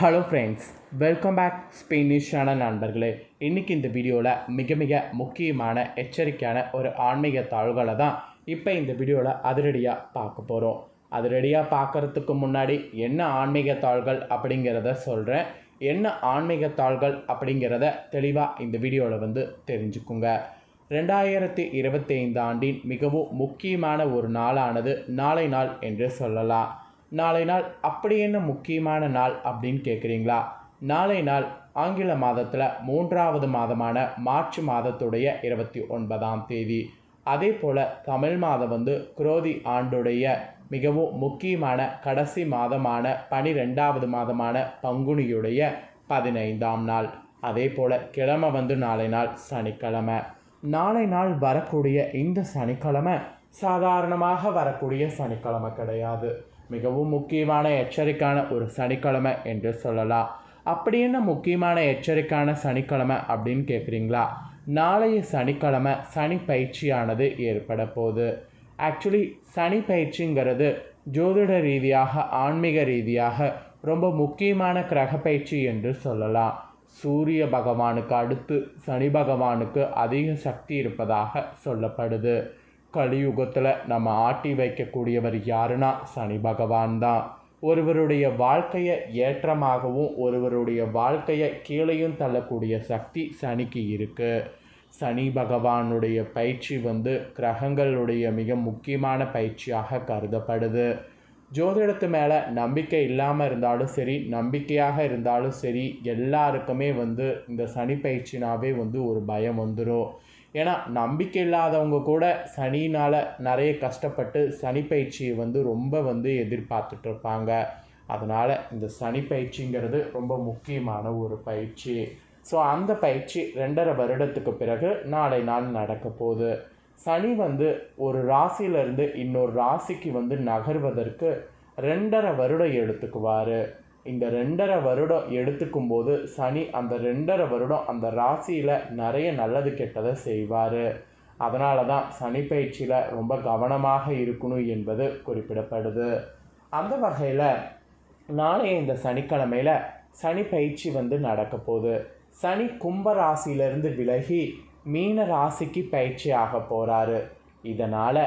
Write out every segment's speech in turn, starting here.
Hello friends welcome back Spanish channel நண்பர்களே. இன்றைக்கி இந்த வீடியோவில் மிக மிக முக்கியமான எச்சரிக்கையான ஒரு ஆன்மீக தாள்களை தான் இப்போ இந்த வீடியோவில் அதிரடியாக பார்க்க போகிறோம் அதிரடியாக பார்க்குறதுக்கு முன்னாடி என்ன ஆன்மீக தாள்கள் அப்படிங்கிறத சொல்கிறேன் என்ன ஆன்மீக தாள்கள் அப்படிங்கிறத தெளிவாக இந்த வீடியோவில் வந்து தெரிஞ்சுக்குங்க. ரெண்டாயிரத்தி இருபத்தைந்து ஆண்டின் மிகவும் முக்கியமான ஒரு நாளானது நாளை நாள் என்று சொல்லலாம். நாளை நாள் அப்படி என்ன முக்கியமான நாள் அப்படின்னு கேட்குறீங்களா நாளை நாள் ஆங்கில மாதத்தில் மூன்றாவது மாதமான மார்ச் மாதத்துடைய இருபத்தி ஒன்பதாம் தேதி. அதே போல் தமிழ் மாதம் வந்து குரோதி ஆண்டுடைய மிகவும் முக்கியமான கடைசி மாதமான பனிரெண்டாவது மாதமான பங்குனியுடைய பதினைந்தாம் நாள். அதே போல் கிழமை வந்து நாளை நாள் சனிக்கிழமை. நாளை நாள் வரக்கூடிய இந்த சனிக்கிழமை சாதாரணமாக வரக்கூடிய சனிக்கிழமை கிடையாது. மிகவும் முக்கியமான எச்சரிக்கையான ஒரு சனிக்கிழமை என்று சொல்லலாம். அப்படி என்ன முக்கியமான எச்சரிக்கையான சனிக்கிழமை அப்படின்னு கேட்குறீங்களா நாளைய சனிக்கிழமை சனி பயிற்சியானது ஏற்பட போகுது. ஆக்சுவலி சனி பயிற்சிங்கிறது ஜோதிட ரீதியாக ஆன்மீக ரீதியாக ரொம்ப முக்கியமான கிரக பயிற்சி என்று சொல்லலாம். சூரிய பகவானுக்கு அடுத்து சனி பகவானுக்கு அதிக சக்தி இருப்பதாக சொல்லப்படுது. கலியுகத்தில் நம்ம ஆட்டி வைக்கக்கூடியவர் யாருன்னா சனி பகவான் தான். ஒருவருடைய வாழ்க்கையை ஏற்றமாகவும் ஒருவருடைய வாழ்க்கையை கீழையும் தள்ளக்கூடிய சக்தி சனிக்கு இருக்குது சனி பகவானுடைய பயிற்சி வந்து கிரகங்களுடைய மிக முக்கியமான பயிற்சியாக கருதப்படுது. ஜோதிடத்து மேலே நம்பிக்கை இல்லாமல் இருந்தாலும் சரி நம்பிக்கையாக இருந்தாலும் சரி எல்லாருக்குமே வந்து இந்த சனி பயிற்சினாவே வந்து ஒரு பயம் வந்துடும் ஏன்னா நம்பிக்கை இல்லாதவங்க கூட சனினால் நிறைய கஷ்டப்பட்டு சனி பயிற்சியை வந்து ரொம்ப வந்து எதிர்பார்த்துட்டு இருப்பாங்க. அதனால் இந்த சனி பயிற்சிங்கிறது ரொம்ப முக்கியமான ஒரு பயிற்சி. ஸோ அந்த பயிற்சி ரெண்டரை வருடத்துக்கு பிறகு நாளை நாள் நடக்க போகுது. சனி வந்து ஒரு ராசியிலேருந்து இன்னொரு ராசிக்கு வந்து நகர்வதற்கு ரெண்டரை வருடம் எடுத்துக்குவார். இந்த ரெண்டரை வருடம் எடுத்துக்கும் போது சனி அந்த ரெண்டரை வருடம் அந்த ராசியில் நிறைய நல்லது கெட்டதை செய்வார். அதனால தான் சனி பயிற்சியில் ரொம்ப கவனமாக இருக்கணும் என்பது குறிப்பிடப்படுது. அந்த வகையில் நாளைய இந்த சனிக்கிழமையில் சனி பயிற்சி வந்து நடக்க போகுது. சனி கும்ப ராசியிலிருந்து விலகி மீன ராசிக்கு பயிற்சி ஆக போகிறாரு இதனால்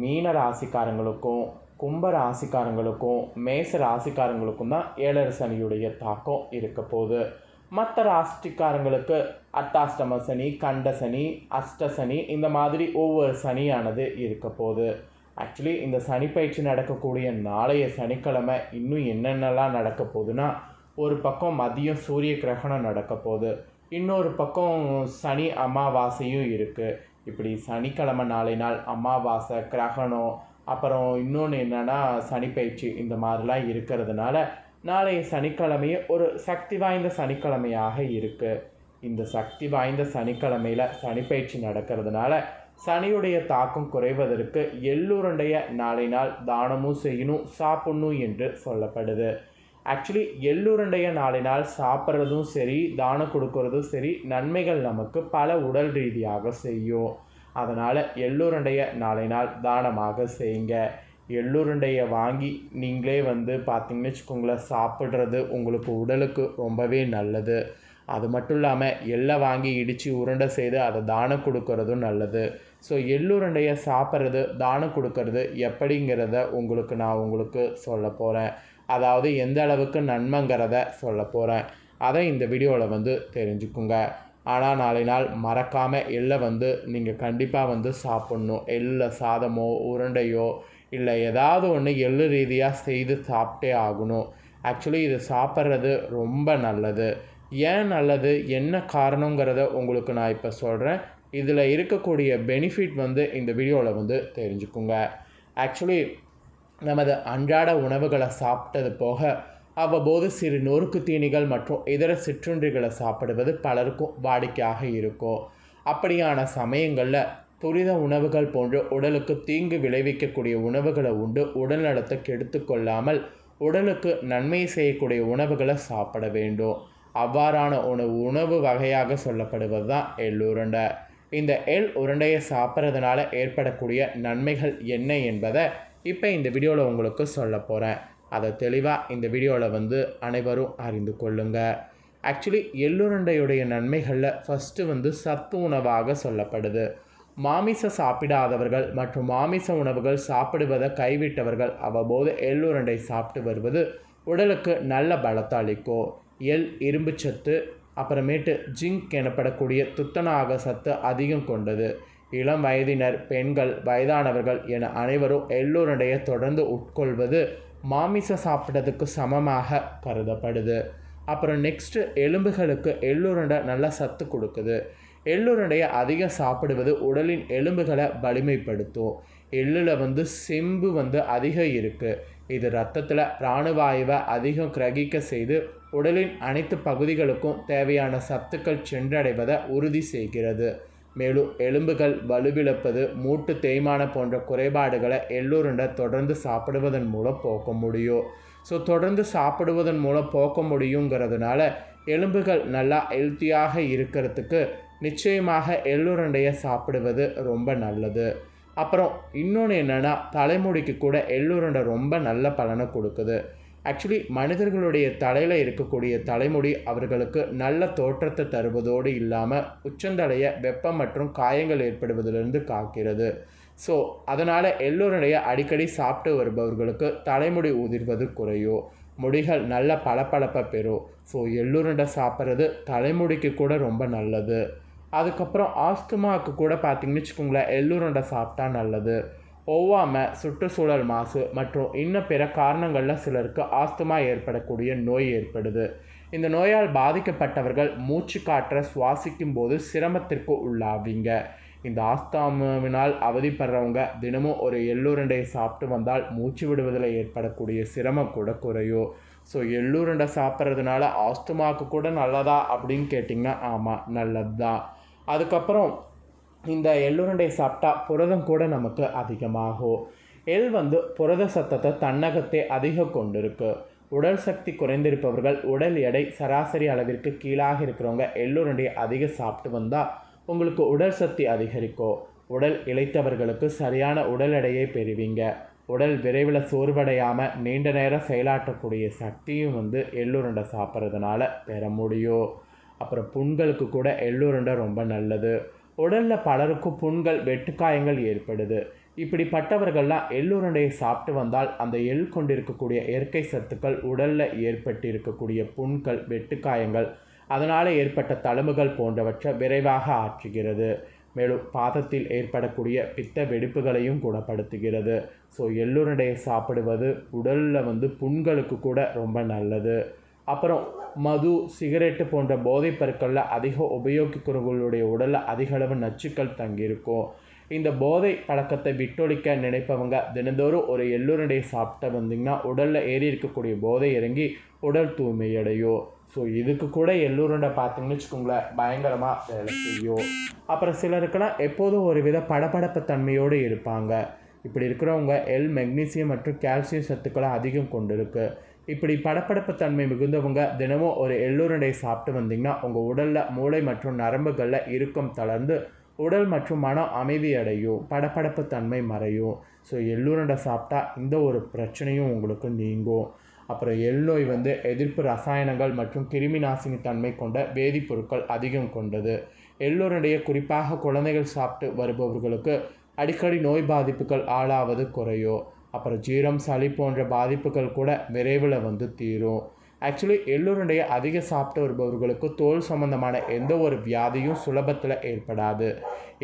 மீன ராசிக்காரங்களுக்கும் கும்ப ராசிக்காரங்களுக்கும் மேச ராசிக்காரங்களுக்கும் தான் ஏழரை சனியுடைய தாக்கம் இருக்க போகுது. மற்ற ராசிக்காரங்களுக்கு அட்டாஷ்டம சனி கண்ட சனி அஷ்ட சனி இந்த மாதிரி ஒவ்வொரு சனியானது இருக்க போகுது. ஆக்சுவலி இந்த சனி பயிற்சி நடக்கக்கூடிய நாளைய சனிக்கிழமை இன்னும் என்னென்னலாம் நடக்க போகுதுன்னா ஒரு பக்கம் மதியம் சூரிய கிரகணம் நடக்க போகுது. இன்னொரு பக்கம் சனி அமாவாசையும் இருக்குது இப்படி சனிக்கிழமை நாளை நாள் அமாவாசை கிரகணம் அப்புறம் இன்னொன்று என்னென்னா சனிப்பயிற்சி இந்த மாதிரிலாம் இருக்கிறதுனால நாளைய சனிக்கிழமையே ஒரு சக்தி வாய்ந்த சனிக்கிழமையாக இருக்குது இந்த சக்தி வாய்ந்த சனிக்கிழமையில் சனிப்பயிற்சி நடக்கிறதுனால சனியுடைய தாக்கம் குறைவதற்கு எள்ளுருண்டைய நாளை நாள் தானமும் செய்யணும் சாப்பிடணும் என்று சொல்லப்படுது. ஆக்சுவலி எள்ளுருண்டைய நாளை நாள் சாப்பிட்றதும் சரி தானம் கொடுக்கறதும் சரி நன்மைகள் நமக்கு பல உடல் ரீதியாக செய்யும். அதனால் எள்ளுருண்டைய நாளை நாள் தானமாக செய்யுங்க. எள்ளுருண்டையை வாங்கி நீங்களே வந்து பார்த்தீங்கன்னு வச்சுக்கோங்களேன் சாப்பிட்றது உங்களுக்கு உடலுக்கு ரொம்பவே நல்லது. அது மட்டும் இல்லாமல் எள்ளை வாங்கி இடித்து உருண்டை செய்து அதை தானம் கொடுக்கறதும் நல்லது. ஸோ எள்ளுருண்டையை சாப்பிட்றது தானம் கொடுக்கறது எப்படிங்கிறத உங்களுக்கு நான் உங்களுக்கு சொல்ல போகிறேன் அதாவது எந்த அளவுக்கு நன்மைங்கிறத சொல்ல போகிறேன் அதை இந்த வீடியோவில் வந்து தெரிஞ்சுக்குங்க. ஆனால் நாளை நாள் மறக்காமல் எள்ளை வந்து நீங்கள் கண்டிப்பாக வந்து சாப்பிட்ணும். எள்ளை சாதமோ உருண்டையோ இல்லை ஏதாவது ஒன்று எள்ளு ரீதியாக செய்து சாப்பிட்டே ஆகணும். ஆக்சுவலி இது சாப்பிட்றது ரொம்ப நல்லது. ஏன் நல்லது? என்ன காரணங்கிறத உங்களுக்கு நான் இப்போ சொல்கிறேன் இதில் இருக்கக்கூடிய பெனிஃபிட் வந்து இந்த வீடியோவில் வந்து தெரிஞ்சுக்குங்க. ஆக்சுவலி நமது அன்றாட உணவுகளை சாப்பிட்டது போக அவ்வப்போது சிறு நொறுக்கு தீனிகள் மற்றும் இதர சிற்றுண்டிகளை சாப்பிடுவது பலருக்கும் வாடிக்கையாக இருக்கும். அப்படியான சமயங்களில் துரித உணவுகள் போன்று உடலுக்கு தீங்கு விளைவிக்கக்கூடிய உணவுகளை உண்டு. உடல் நலத்தை கெடுத்து கொள்ளாமல் உடலுக்கு நன்மை செய்யக்கூடிய உணவுகளை சாப்பிட வேண்டும். அவ்வாறான உணவு உணவு வகையாக சொல்லப்படுவது தான் எள் உருண்டை. இந்த எள் உருண்டையை சாப்பிட்றதுனால ஏற்படக்கூடிய நன்மைகள் என்ன என்பதை இப்போ இந்த வீடியோவில் உங்களுக்கு சொல்ல போகிறேன் அதை தெளிவாக இந்த வீடியோவில் வந்து அனைவரும் அறிந்து கொள்ளுங்கள் ஆக்சுவலி எள்ளுருண்டையுடைய நன்மைகளில் ஃபஸ்ட்டு வந்து சத்து உணவாக சொல்லப்படுது. மாமிச சாப்பிடாதவர்கள் மற்றும் மாமிச உணவுகள் சாப்பிடுவதை கைவிட்டவர்கள் அவ்வப்போது எள்ளுருண்டை சாப்பிட்டு வருவது உடலுக்கு நல்ல பலத்தை அளிக்கும். எள் இரும்புச்சத்து அப்புறமேட்டு ஜிங்க் எனப்படக்கூடிய துத்தநாக சத்து அதிகம் கொண்டது. இளம் வயதினர் பெண்கள் வயதானவர்கள் என அனைவரும் எள்ளுருண்டையை தொடர்ந்து உட்கொள்வது மாமிசம் சாப்பிட்டதுக்கு சமமாக கருதப்படுது. அப்புறம் நெக்ஸ்ட்டு எலும்புகளுக்கு எள்ளுருண்டை நல்ல சத்து கொடுக்குது. எள்ளுருண்டையை அதிகம் சாப்பிடுவது உடலின் எலும்புகளை வலிமைப்படுத்தும். எள்ளில் வந்து செம்பு வந்து அதிகம் இருக்குது இது ரத்தத்தில் பிராணவாயுவை அதிகம் கிரகிக்க செய்து உடலின் அனைத்து பகுதிகளுக்கும் தேவையான சத்துக்கள் சென்றடைவதை உறுதி செய்கிறது. மேலும் எலும்புகள் வலுவிழப்பது மூட்டு தேய்மானம் போன்ற குறைபாடுகளை எள்ளுருண்டை தொடர்ந்து சாப்பிடுவதன் மூலம் போக்க முடியும். ஸோ தொடர்ந்து சாப்பிடுவதன் மூலம் போக்க முடியுங்கிறதுனால எலும்புகள் நல்லா ஹெல்த்தியாக இருக்கிறதுக்கு நிச்சயமாக எள்ளுருண்டையை சாப்பிடுவது ரொம்ப நல்லது. அப்புறம் இன்னொன்று என்னென்னா தலைமுடிக்கு கூட எள்ளுருண்டை ரொம்ப நல்ல பலனை கொடுக்குது. ஆக்சுவலி மனிதர்களுடைய தலையில் இருக்கக்கூடிய தலைமுடி அவர்களுக்கு நல்ல தோற்றத்தை தருவதோடு இல்லாமல் உச்சந்தலைய வெப்பம் மற்றும் காயங்கள் ஏற்படுவதிலிருந்து காக்கிறது. ஸோ அதனால் எல்லோருடைய அடிக்கடி சாப்பிட்டு வருபவர்களுக்கு தலைமுடி உதிர்வது குறையும் முடிகள் நல்ல பளபளப்பை பெறும். ஸோ எள்ளுருண்டை சாப்பிட்றது தலைமுடிக்கு கூட ரொம்ப நல்லது. அதுக்கப்புறம் ஆஸ்துமாவுக்கு கூட பார்த்திங்கன்னு வச்சுக்கோங்களேன் எள்ளுருண்டை சாப்பிட்டா நல்லது. ஒவ்வாமை சுற்றுச்சூழல் மாசு மற்றும் இன்னும் பிற காரணங்களில் சிலருக்கு ஆஸ்துமா ஏற்படக்கூடிய நோய் ஏற்படுது. இந்த நோயால் பாதிக்கப்பட்டவர்கள் மூச்சு காற்றை சுவாசிக்கும் போது சிரமத்திற்கு உள்ளாவீங்க. இந்த ஆஸ்தாமினால் அவதிப்படுறவங்க தினமும் ஒரு எள்ளுருண்டையை சாப்பிட்டு வந்தால் மூச்சு விடுவதில் ஏற்படக்கூடிய சிரமம் கூட குறையும். ஸோ எள்ளுருண்டை சாப்பிட்றதுனால ஆஸ்துமாவுக்கு கூட நல்லதா அப்படின்னு கேட்டிங்கன்னா ஆமாம் நல்லது தான் அதுக்கப்புறம் இந்த எள்ளுருண்டை சாப்பிட்டா புரதம் கூட நமக்கு அதிகமாகும். எள் வந்து புரத சத்தத்தை தன்னகத்தே அதிகம் கொண்டிருக்கு. உடல் சக்தி குறைந்திருப்பவர்கள் உடல் எடை சராசரி அளவிற்கு கீழாக இருக்கிறவங்க எள்ளுருண்டையை அதிகம் சாப்பிட்டு வந்தால் உங்களுக்கு உடல் சக்தி அதிகரிக்கும். உடல் இழைத்தவர்களுக்கு சரியான உடல் எடையை பெறுவீங்க. உடல் விரைவில் சோர்வடையாமல் நீண்ட நேரம் செயலாற்றக்கூடிய சக்தியும் வந்து எள்ளுருண்டை சாப்பிட்றதுனால பெற முடியும். அப்புறம் புண்களுக்கு கூட எள்ளுருண்டை ரொம்ப நல்லது. உடலில் பலருக்கும் புண்கள் வெட்டுக்காயங்கள் ஏற்படுது. இப்படிப்பட்டவர்கள்லாம் எள்ளுருண்டையை சாப்பிட்டு வந்தால் அந்த எள் கொண்டிருக்கக்கூடிய இயற்கை சத்துக்கள் உடலில் ஏற்பட்டு இருக்கக்கூடிய புண்கள் வெட்டுக்காயங்கள் அதனால் ஏற்பட்ட தழும்புகள் போன்றவற்றை விரைவாக ஆற்றுகிறது. மேலும் பாதத்தில் ஏற்படக்கூடிய பித்த வெடிப்புகளையும் குணப்படுத்துகிறது ஸோ எள்ளுருண்டையை சாப்பிடுவது உடலில் வந்து புண்களுக்கு கூட ரொம்ப நல்லது. அப்புறம் மது சிகரெட்டு போன்ற போதைப் பொருட்களில் அதிகம் உபயோகிக்கிறவர்களுடைய உடலில் அதிக அளவு நச்சுக்கள் தங்கியிருக்கும். இந்த போதை பழக்கத்தை விட்டொழிக்க நினைப்பவங்க தினந்தோறும் ஒரு எள்ளுருண்டையை சாப்பிட்ட வந்தீங்கன்னா உடலில் ஏறி இருக்கக்கூடிய போதை இறங்கி உடல் தூய்மை அடையும். ஸோ இதுக்கு கூட எள்ளுருண்டை பார்த்தீங்கன்னு வச்சுக்கோங்களேன் பயங்கரமாக வேலை செய்யும். அப்புறம் சிலருக்கெல்லாம் எப்போதும் ஒரு வித படபடப்பு தன்மையோடு இருப்பாங்க. இப்படி இருக்கிறவங்க எல் மெக்னீசியம் மற்றும் கால்சியம் சத்துக்களை அதிகம் கொண்டிருக்கு. இப்படி படப்படப்பு தன்மை மிகுந்தவங்க தினமும் ஒரு எள்ளுருண்டை சாப்பிட்டு வந்தீங்கன்னா உங்கள் உடலில் மூளை மற்றும் நரம்புகளில் இறுக்கம் தளர்ந்து உடல் மற்றும் மனம் அமைதி அடையும் படப்படப்பு தன்மை மறையும். ஸோ எள்ளுருண்டை சாப்பிட்டா இந்த ஒரு பிரச்சனையும் உங்களுக்கு நீங்கும். அப்புறம் எள் நோய் வந்து எதிர்ப்பு ரசாயனங்கள் மற்றும் கிருமி நாசினி தன்மை கொண்ட வேதிப்பொருட்கள் அதிகம் கொண்டது. எள்ளுருண்டையை குறிப்பாக குழந்தைகள் சாப்பிட்டு வருபவர்களுக்கு அடிக்கடி நோய் பாதிப்புகள் ஆளாவது குறையும். அப்புறம் ஜீரம் சளி போன்ற பாதிப்புகள் கூட விரைவில் வந்து தீரும். ஆக்சுவலி எள்ளுருண்டையை அதிக சாப்பிட்டு வருபவர்களுக்கு தோல் சம்பந்தமான எந்த ஒரு வியாதியும் சுலபத்தில் ஏற்படாது.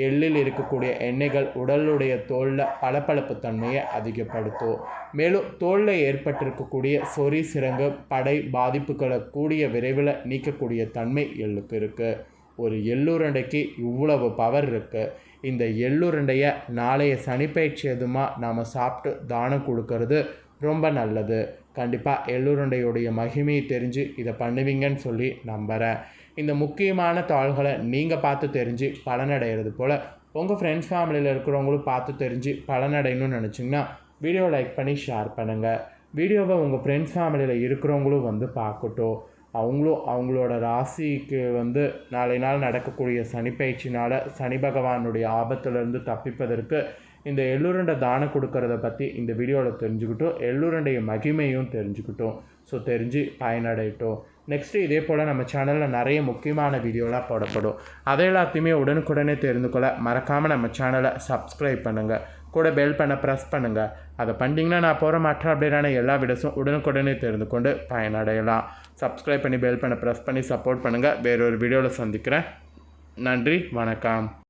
எள்ளில் இருக்கக்கூடிய எண்ணெய்கள் உடலுடைய தோலில் பளபளப்பு தன்மையை அதிகப்படுத்தும். மேலும் தோலில் ஏற்பட்டிருக்கக்கூடிய சொறி சிறங்கு படை பாதிப்புகளை கூடிய விரைவில் நீக்கக்கூடிய தன்மை எள்ளுக்கு இருக்குது ஒரு எள்ளுருண்டைக்கு இவ்வளவு பவர் இருக்குது இந்த எள்ளுருண்டையை நாளைய சனிப்பயிற்சி எதுமா நாம் சாப்பிட்டு தானம் கொடுக்கறது ரொம்ப நல்லது. கண்டிப்பாக எள்ளுருண்டையுடைய மகிமையை தெரிஞ்சு இதை பண்ணுவீங்கன்னு சொல்லி நம்புகிறேன் இந்த முக்கியமான தாள்களை நீங்கள் பார்த்து தெரிஞ்சு பலனடைகிறது போல் உங்கள் ஃப்ரெண்ட்ஸ் ஃபேமிலியில் இருக்கிறவங்களும் பார்த்து தெரிஞ்சு பலனடையணும்னு நினச்சிங்கன்னா வீடியோ லைக் பண்ணி ஷேர் பண்ணுங்கள் வீடியோவை உங்கள் ஃப்ரெண்ட்ஸ் ஃபேமிலியில் இருக்கிறவங்களும் வந்து பார்க்கட்டும். அவங்களும் அவங்களோட ராசிக்கு வந்து நாளை நாள் நடக்கக்கூடிய சனி பயிற்சினால் சனி பகவானுடைய ஆபத்திலிருந்து தப்பிப்பதற்கு இந்த எள்ளுருண்டை தானம் கொடுக்கறத பற்றி இந்த வீடியோவில் தெரிஞ்சுக்கிட்டோம். எள்ளுருண்டைய மகிமையும் தெரிஞ்சுக்கிட்டோம். ஸோ தெரிஞ்சு பயனடையட்டும். நெக்ஸ்ட்டு இதே போல் நம்ம சேனலில் நிறைய முக்கியமான வீடியோலாம் போடப்படும். அதை எல்லாத்தையுமே உடனுக்குடனே தெரிந்து கொள்ள மறக்காமல் நம்ம சேனலை சப்ஸ்கிரைப் பண்ணுங்கள் கூட பெல் பண்ண ப்ரெஸ் பண்ணுங்கள் அதை பண்ணிங்கன்னா நான் போகிற மற்ற அப்டேட்டான எல்லா வீடியோஸும் உடனுக்குடனே தெரிந்து கொண்டு பயனடையலாம். சப்ஸ்கிரைப் பண்ணி பெல் பண்ண ப்ரெஸ் பண்ணி சப்போர்ட் பண்ணுங்கள் வேறொரு வீடியோவில் சந்திக்கிறேன். நன்றி வணக்கம்.